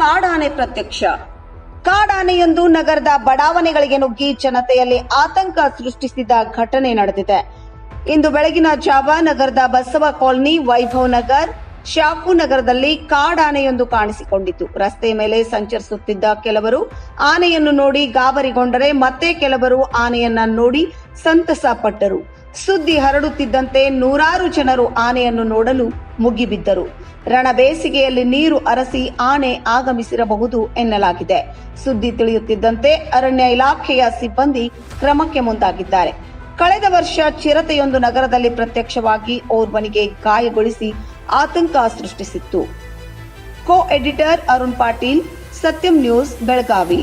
ಕಾಡಾನೆ ಪ್ರತ್ಯಕ್ಷ. ಕಾಡಾನೆಯೊಂದು ನಗರದ ಬಡಾವಣೆಗಳಿಗೆ ನುಗ್ಗಿ ಜನತೆಯಲ್ಲಿ ಆತಂಕ ಸೃಷ್ಟಿಸಿದ ಘಟನೆ ನಡೆದಿದೆ. ಇಂದು ಬೆಳಗಿನ ಜಾವ ನಗರದ ಬಸವ ಕಾಲೋನಿ ವೈಭವ್ ನಗರ್, ಶಾಪು ನಗರದಲ್ಲಿ ಕಾಡಾನೆಯೊಂದು ಕಾಣಿಸಿಕೊಂಡಿತು ರಸ್ತೆ ಮೇಲೆ ಸಂಚರಿಸುತ್ತಿದ್ದ ಕೆಲವರು ಆನೆಯನ್ನು ನೋಡಿ ಗಾಬರಿಗೊಂಡರೆ ಮತ್ತೆ ಕೆಲವರು ಆನೆಯನ್ನ ನೋಡಿ ಸಂತಸ ಪಟ್ಟರು ಸುದ್ದಿ ಹರಡುತ್ತಿದ್ದಂತೆ ನೂರಾರು ಜನರು ಆನೆಯನ್ನು ನೋಡಲು ಮುಗಿಬಿದ್ದರು. ರಣಬೇಸಿಗೆಯಲ್ಲಿ ನೀರು ಅರಸಿ ಆನೆ ಆಗಮಿಸಿರಬಹುದು ಎನ್ನಲಾಗಿದೆ. ಸುದ್ದಿ ತಿಳಿಯುತ್ತಿದ್ದಂತೆ ಅರಣ್ಯ ಇಲಾಖೆಯ ಸಿಬ್ಬಂದಿ ಕ್ರಮಕ್ಕೆ ಮುಂದಾಗಿದ್ದಾರೆ. ಕಳೆದ ವರ್ಷ ಚಿರತೆಯೊಂದು ನಗರದಲ್ಲಿ ಪ್ರತ್ಯಕ್ಷವಾಗಿ ಓರ್ವನಿಗೆ ಗಾಯಗೊಳಿಸಿ ಆತಂಕ ಸೃಷ್ಟಿಸಿತ್ತು. Co editor Arun Patil, Satyam news, Belagavi.